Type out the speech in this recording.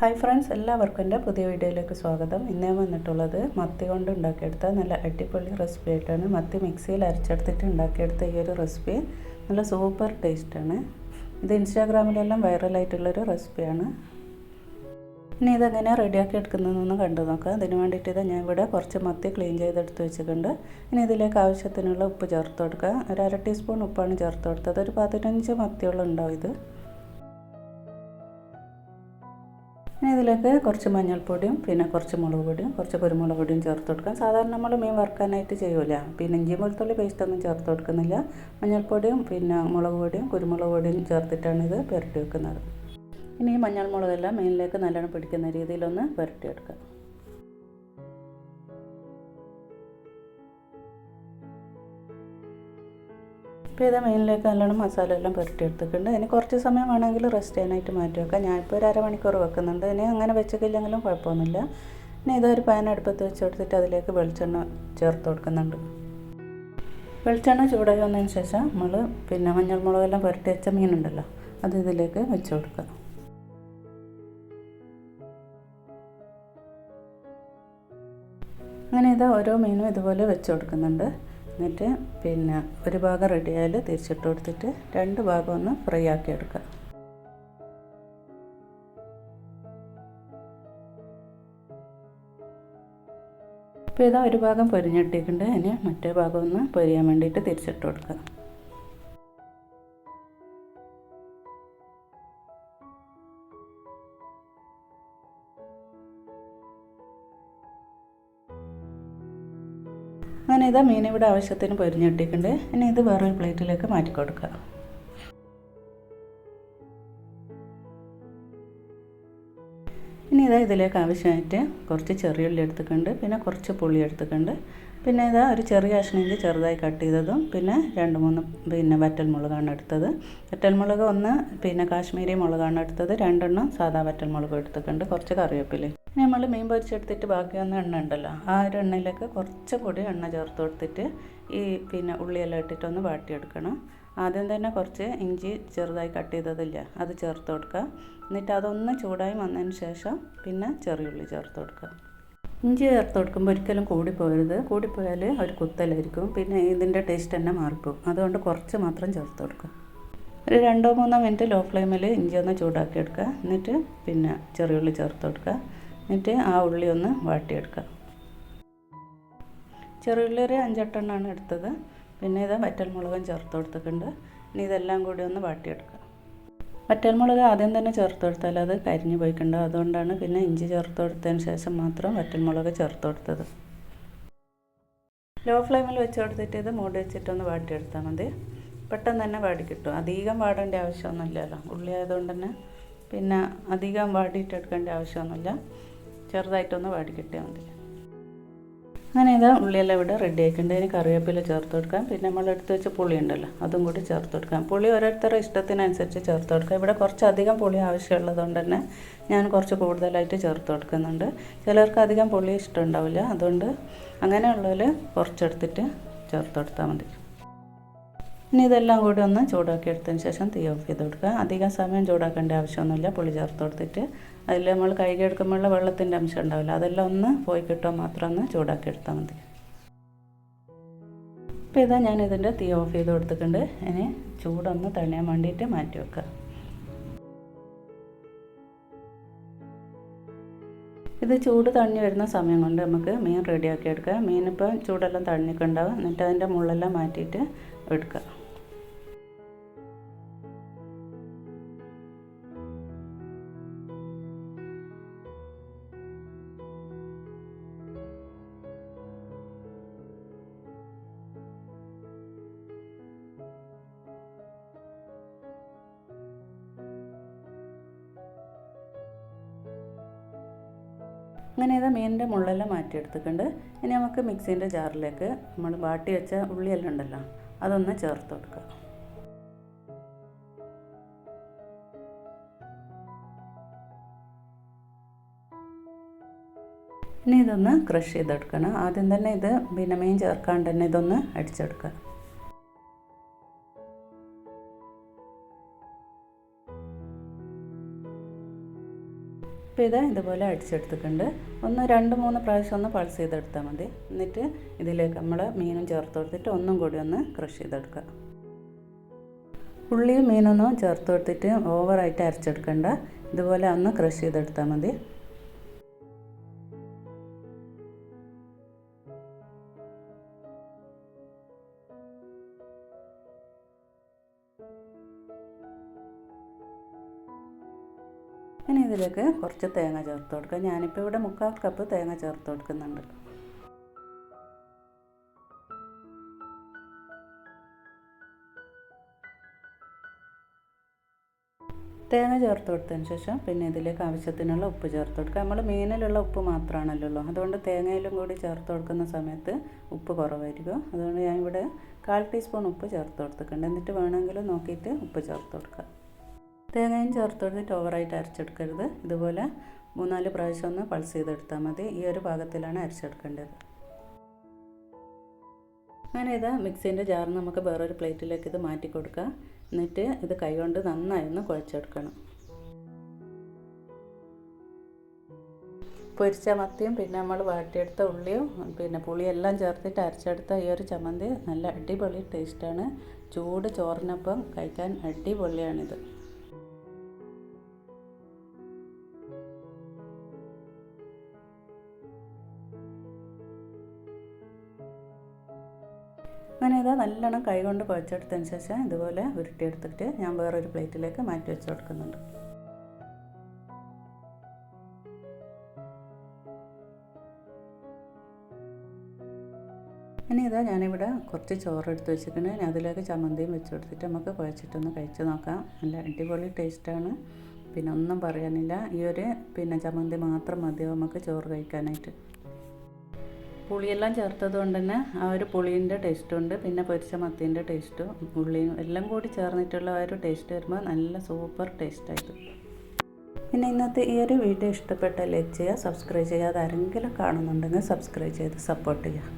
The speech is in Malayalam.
ഹായ് ഫ്രണ്ട്സ് എല്ലാവർക്കും എന്റെ പുതിയ വീഡിയോയിലേക്ക് സ്വാഗതം. ഇന്നേ വന്നിട്ടുള്ളത് മത്തി കൊണ്ട് ഉണ്ടാക്കിയെടുത്ത നല്ല അടിപൊളി റെസിപ്പി ആയിട്ടാണ്. മത്തി മിക്സിയിൽ അരച്ചെടുത്തിട്ട് ഉണ്ടാക്കിയെടുത്ത ഈ ഒരു റെസിപ്പി നല്ല സൂപ്പർ ടേസ്റ്റാണ് ഇത് ഇൻസ്റ്റാഗ്രാമിലെല്ലാം വൈറലായിട്ടുള്ളൊരു റെസിപ്പിയാണ് ഇനി ഇതെങ്ങനെ റെഡിയാക്കി എടുക്കുന്നതെന്ന് കണ്ടു നോക്കാം. അതിന് വേണ്ടിയിട്ട് ഇത് ഞാൻ ഇവിടെ കുറച്ച് മത്തി ക്ലീൻ ചെയ്തെടുത്ത് വെച്ചിട്ടുണ്ട്. ഇനി ഇതിലേക്ക് ആവശ്യത്തിനുള്ള ഉപ്പ് ചേർത്ത് കൊടുക്കുക. ഒരു അര ടീസ്പൂൺ ഉപ്പാണ് ചേർത്ത് കൊടുത്തത്. ഒരു പതിനഞ്ച് മത്തിയോളം ഉണ്ടാവും ഇത്. ഇതിലേക്ക് കുറച്ച് മഞ്ഞൾപ്പൊടിയും പിന്നെ കുറച്ച് മുളക് പൊടിയും കുറച്ച് കുരുമുളക് പൊടിയും ചേർത്ത് കൊടുക്കാം സാധാരണ നമ്മൾ മീൻ വറുക്കാനായിട്ട് ചെയ്യൂല. പിന്നെ ഇഞ്ചി വെളുത്തുള്ളി പേസ്റ്റൊന്നും ചേർത്ത് കൊടുക്കുന്നില്ല. മഞ്ഞൾപ്പൊടിയും പിന്നെ മുളക് പൊടിയും കുരുമുളക് പൊടിയും ചേർത്തിട്ടാണ് ഇത് പുരട്ടി വെക്കുന്നത്. ഇനി ഈ മഞ്ഞൾ മുളകെല്ലാം മീനിലേക്ക് നല്ലോണം പിടിക്കുന്ന രീതിയിലൊന്ന് പുരട്ടിയെടുക്കുക ഇപ്പോൾ ഇത് മേലിലേക്ക് നല്ലോണം മസാല എല്ലാം പുരട്ടിയെടുത്തിട്ടുണ്ട്. ഇനി കുറച്ച് സമയം വേണമെങ്കിൽ റെസ്റ്റ് ചെയ്യാനായിട്ട് മാറ്റി വെക്കാം. ഞാനിപ്പോൾ ഒരു അരമണിക്കൂർ വെക്കുന്നുണ്ട്. ഇനി അങ്ങനെ വെച്ചിട്ടില്ലെങ്കിലും കുഴപ്പമൊന്നുമില്ല. ഇനി ഇതൊരു പാൻ അടുപ്പത്ത് വെച്ച് കൊടുത്തിട്ട് അതിലേക്ക് വെളിച്ചെണ്ണ ചേർത്ത് കൊടുക്കുന്നുണ്ട്. വെളിച്ചെണ്ണ ചൂടായി വന്നതിന് ശേഷം നമ്മൾ പിന്നെ മഞ്ഞൾ മുളകെല്ലാം പുരട്ടി വെച്ച മീനുണ്ടല്ലോ അത് ഇതിലേക്ക് വെച്ച് കൊടുക്കുക. അങ്ങനെ ഇത് ഓരോ മീനും ഇതുപോലെ വെച്ച് കൊടുക്കുന്നുണ്ട്. എന്നിട്ട് പിന്നെ ഒരു ഭാഗം റെഡി ആയാൽ തിരിച്ചിട്ട് കൊടുത്തിട്ട് രണ്ട് ഭാഗം ഒന്ന് ഫ്രൈ ആക്കി എടുക്കുക. ഇപ്പോൾ ഇതാ ഒരു ഭാഗം പൊരിഞ്ഞിട്ടിട്ടുണ്ട് അതിന് മറ്റേ ഭാഗം ഒന്ന് പൊരിയാൻ വേണ്ടിയിട്ട് തിരിച്ചിട്ട് കൊടുക്കുക. അങ്ങനെ ഇതാ മീൻ ഇവിടെ ആവശ്യത്തിന് പൊരിഞ്ഞിട്ടിട്ടുണ്ട് ഇനി ഇത് വേറൊരു പ്ലേറ്റിലേക്ക് മാറ്റി കൊടുക്കുക. ഇതാ ഇതിലേക്ക് ആവശ്യമായിട്ട് കുറച്ച് ചെറിയുള്ളി എടുത്തിട്ടുണ്ട്. പിന്നെ കുറച്ച് പുളി എടുത്തിട്ടുണ്ട്. പിന്നെ ഇതാ ഒരു ചെറിയ കഷ്ണമെങ്കിൽ ചെറുതായി കട്ട് ചെയ്തതും പിന്നെ രണ്ട് മൂന്ന് പിന്നെ വറ്റൽ മുളകാണ് എടുത്തത്. വറ്റൽ മുളക് ഒന്ന് പിന്നെ കാശ്മീരി മുളകാണ് എടുത്തത്. രണ്ടെണ്ണം സാധാ വറ്റൽ മുളക് എടുത്തിട്ടുണ്ട്. കുറച്ച് കറിവേപ്പില നമ്മൾ മീൻ പൊരിച്ചെടുത്തിട്ട് ബാക്കി വന്ന എണ്ണ ഉണ്ടല്ലോ. ആ ഒരു എണ്ണയിലേക്ക് കുറച്ച് കൂടി എണ്ണ ചേർത്ത് കൊടുത്തിട്ട് ഈ പിന്നെ ഉള്ളിയെല്ലാം ഇട്ടിട്ടൊന്ന് വാട്ടിയെടുക്കണം. ആദ്യം തന്നെ കുറച്ച് ഇഞ്ചി ചെറുതായി കട്ട് ചെയ്തതില്ല അത് ചേർത്ത് കൊടുക്കുക. എന്നിട്ട് അതൊന്ന് ചൂടായി വന്നതിന് ശേഷം പിന്നെ ചെറിയുള്ളി ചേർത്ത് കൊടുക്കുക. ഇഞ്ചി ചേർത്ത് കൊടുക്കുമ്പോൾ ഒരിക്കലും കൂടിപ്പോയരുത് കൂടിപ്പോയാൽ ഒരു കുത്തലായിരിക്കും. പിന്നെ ഇതിന്റെ ടേസ്റ്റ് തന്നെ മാറിപ്പോകും. അതുകൊണ്ട് കുറച്ച് മാത്രം ചേർത്ത് കൊടുക്കുക. ഒരു രണ്ടോ മൂന്നോ മിനിറ്റ് ലോ ഫ്ലെയിമിൽ ഇഞ്ചി ഒന്ന് ചൂടാക്കി എടുക്കുക. എന്നിട്ട് പിന്നെ ചെറിയുള്ളി ചേർത്ത് കൊടുക്കുക. എന്നിട്ട് ആ ഉള്ളി ഒന്ന് വാട്ടിയെടുക്കുക. ചെറിയുള്ളി ഒരു അഞ്ചെട്ടെണ്ണമാണ് എടുത്തത്. പിന്നെ ഇത് വറ്റൽമുളകും ചേർത്ത് കൊടുത്തിട്ടുണ്ട്. ഇനി ഇതെല്ലാം കൂടി ഒന്ന് വാട്ടിയെടുക്കാം. വറ്റൽമുളക് ആദ്യം തന്നെ ചേർത്ത് കൊടുത്താൽ അത് കരിഞ്ഞു പോയിക്കണ്ട? അതുകൊണ്ടാണ് പിന്നെ ഇഞ്ചി ചേർത്ത് കൊടുത്തതിന് ശേഷം മാത്രം വറ്റൽമുളക് ചേർത്ത് കൊടുത്തത്. ലോ ഫ്ലെയിമിൽ വെച്ച് കൊടുത്തിട്ട് ഇത് മൂടി വെച്ചിട്ടൊന്ന് വാട്ടിയെടുത്താൽ മതി. പെട്ടെന്ന് തന്നെ വാടി കിട്ടും. അധികം വാടേണ്ട ആവശ്യമൊന്നുമില്ലല്ലോ. ഉള്ളി ആയതുകൊണ്ട് തന്നെ പിന്നെ അധികം വാടിയിട്ടെടുക്കേണ്ട ആവശ്യമൊന്നുമില്ല. ചെറുതായിട്ടൊന്ന് വാടി കിട്ടിയാൽ മതി. അങ്ങനെ ഇത് ഉള്ളിയെല്ലാം ഇവിടെ റെഡി ആക്കിയിട്ടുണ്ട് അതിന് കറിവേപ്പില ചേർത്ത് കൊടുക്കാം. പിന്നെ നമ്മൾ എടുത്ത് വെച്ച പുളി ഉണ്ടല്ലോ അതും കൂടി ചേർത്ത് കൊടുക്കാം. പുളി ഓരോരുത്തരുടെ ഇഷ്ടത്തിനനുസരിച്ച് ചേർത്ത് കൊടുക്കാം. ഇവിടെ കുറച്ചധികം പുളി ആവശ്യമുള്ളതുകൊണ്ട് തന്നെ ഞാൻ കുറച്ച് കൂടുതലായിട്ട് ചേർത്ത് കൊടുക്കുന്നുണ്ട്. ചിലർക്ക് അധികം പുളി ഇഷ്ടമുണ്ടാവില്ല അതുകൊണ്ട് അങ്ങനെയുള്ളതിൽ കുറച്ചെടുത്തിട്ട് ചേർത്ത് കൊടുത്താൽ മതി. ഇനി ഇതെല്ലാം കൂടി ഒന്ന് ചൂടാക്കി എടുത്തതിന് ശേഷം തീ ഓഫ് ചെയ്ത് കൊടുക്കുക. അധികം സമയം ചൂടാക്കേണ്ട ആവശ്യമൊന്നുമില്ല. പുളി ചേർത്ത് കൊടുത്തിട്ട് അതിൽ നമ്മൾ കഴുകി എടുക്കുമ്പോഴുള്ള വെള്ളത്തിന്റെ അംശം ഉണ്ടാവില്ല. അതെല്ലാം ഒന്ന് പോയി കിട്ടുമ്പോൾ മാത്രം ഒന്ന് ചൂടാക്കി എടുത്താൽ മതി. അപ്പോൾ ഇതാ ഞാൻ ഇതിന്റെ തീ ഓഫ് ചെയ്ത് കൊടുത്തിട്ടുണ്ട്. ഇനി ചൂടൊന്ന് തണിയാൻ വേണ്ടിയിട്ട് മാറ്റി വെക്കുക. ഇത് ചൂട് തണ്ണി വരുന്ന സമയം കൊണ്ട് നമുക്ക് മീൻ റെഡിയാക്കി എടുക്കുക മീനിപ്പോൾ ചൂടെല്ലാം തണ്ണിക്കുണ്ടാവും. എന്നിട്ട് അതിന്റെ മുള്ളെല്ലാം മാറ്റിയിട്ട് എടുക്കുക അങ്ങനെ ഇത് മീനിന്റെ മുള്ളെല്ലാം മാറ്റിയെടുത്തിട്ടുണ്ട്. ഇനി നമുക്ക് മിക്സീന്റെ ജാറിലേക്ക് നമ്മൾ വാട്ടി വെച്ച ഉള്ളിയെല്ലാം ഉണ്ടല്ലോ അതൊന്ന് ചേർത്ത് കൊടുക്കുക. ഇനി ഇതൊന്ന് ക്രഷ് ചെയ്തെടുക്കണം. ആദ്യം തന്നെ ഇത് പിന്നെ മീൻ ചേർക്കാണ്ട് തന്നെ ഇതൊന്ന് അടിച്ചെടുക്കുക. ഇപ്പോൾ ഇത് ഇതുപോലെ അടിച്ചെടുത്തിട്ടുണ്ട്. ഒന്ന് രണ്ട് മൂന്ന് പ്രാവശ്യം ഒന്ന് പൾസ് ചെയ്തെടുത്താൽ മതി. എന്നിട്ട് ഇതിലേക്ക് നമ്മൾ മീനും ചേർത്ത് കൊടുത്തിട്ട് ഒന്നും കൂടി ഒന്ന് ക്രഷ് ചെയ്തെടുക്കുക. ഉള്ളിയും മീനൊന്നും ചേർത്ത് കൊടുത്തിട്ട് ഓവറായിട്ട് അരച്ചെടുക്കണ്ട. ഇതുപോലെ ഒന്ന് ക്രഷ് ചെയ്തെടുത്താൽ മതി. ഇനി ഇതിലേക്ക് കുറച്ച് തേങ്ങ ചേർത്ത് കൊടുക്കുക. ഞാനിപ്പോൾ ഇവിടെ മുക്കാൽ കപ്പ് തേങ്ങ ചേർത്ത് കൊടുക്കുന്നുണ്ട്. തേങ്ങ ചേർത്ത് കൊടുത്തതിന് ശേഷം പിന്നെ ഇതിലേക്ക് ആവശ്യത്തിനുള്ള ഉപ്പ് ചേർത്ത് കൊടുക്കുക. നമ്മൾ മീനിലുള്ള ഉപ്പ് മാത്രമാണല്ലോ അതുകൊണ്ട് തേങ്ങയിലും കൂടി ചേർത്ത് കൊടുക്കുന്ന സമയത്ത് ഉപ്പ് കുറവായിരിക്കും. അതുകൊണ്ട് ഞാൻ ഇവിടെ കാൽ ടീസ്പൂൺ ഉപ്പ് ചേർത്ത് കൊടുത്തിട്ടുണ്ട്. എന്നിട്ട് വേണമെങ്കിലും നോക്കിയിട്ട് ഉപ്പ് ചേർത്ത് കൊടുക്കുക തേങ്ങയും ചേർത്ത് കൊടുത്തിട്ട് ഓവറായിട്ട് അരച്ചെടുക്കരുത്. ഇതുപോലെ മൂന്നാൽ പ്രാവശ്യം ഒന്ന് പൾസ് ചെയ്തെടുത്താൽ മതി. ഈ ഒരു പാകത്തിലാണ് അരച്ചെടുക്കേണ്ടത്. അങ്ങനെ ഇത് മിക്സീന്റെ ജാർ നമുക്ക് വേറൊരു പ്ലേറ്റിലേക്ക് ഇത് മാറ്റി കൊടുക്കുക എന്നിട്ട് ഇത് കൈകൊണ്ട് നന്നായി ഒന്ന് കുഴച്ചെടുക്കണം. പൊരിച്ച മത്തിയും പിന്നെ നമ്മൾ വാട്ടിയെടുത്ത ഉള്ളിയും പിന്നെ പുളിയെല്ലാം ചേർത്തിട്ട് അരച്ചെടുത്ത ഈ ഒരു ചമ്മന്തി നല്ല അടിപൊളി ടേസ്റ്റാണ് ചൂട് ചോറിനൊപ്പം കഴിക്കാൻ അടിപൊളിയാണിത്. അങ്ങനെ ഇത് നല്ലോണം കൈ കൊണ്ട് കുഴച്ചെടുത്തതിന് ശേഷം ഇതുപോലെ ഉരുട്ടിയെടുത്തിട്ട് ഞാൻ വേറൊരു പ്ലേറ്റിലേക്ക് മാറ്റി വെച്ച് കൊടുക്കുന്നുണ്ട്. ഇനി ഇതാ ഞാനിവിടെ കുറച്ച് ചോറ് എടുത്ത് വെച്ചിട്ടുണ്ട്. ഞാൻ അതിലേക്ക് ചമ്മന്തിയും വെച്ച് കൊടുത്തിട്ട് നമുക്ക് കുഴച്ചിട്ടൊന്ന് കഴിച്ച് നോക്കാം. നല്ല അടിപൊളി ടേസ്റ്റാണ്. പിന്നെ ഒന്നും പറയാനില്ല. ഈ ഒരു പിന്നെ ചമ്മന്തി മാത്രം മതിയാവും നമുക്ക് ചോറ് കഴിക്കാനായിട്ട്. പുളിയെല്ലാം ചേർത്തത് കൊണ്ട് തന്നെ ആ ഒരു പുളീന്റെ ടേസ്റ്റും ഉണ്ട്. പിന്നെ പൊരിച്ച മത്തീന്റെ ടേസ്റ്റും ഉള്ളിയും എല്ലാം കൂടി ചേർന്നിട്ടുള്ള ആ ഒരു ടേസ്റ്റ് വരുമ്പോൾ നല്ല സൂപ്പർ ടേസ്റ്റായത് പിന്നെ ഇന്നത്തെ ഈ ഒരു വീഡിയോ ഇഷ്ടപ്പെട്ട ലൈക്ക് ചെയ്യുക സബ്സ്ക്രൈബ് ചെയ്യുക. ആരെങ്കിലും കാണുന്നുണ്ടെങ്കിൽ സബ്സ്ക്രൈബ് ചെയ്ത് സപ്പോർട്ട് ചെയ്യുക.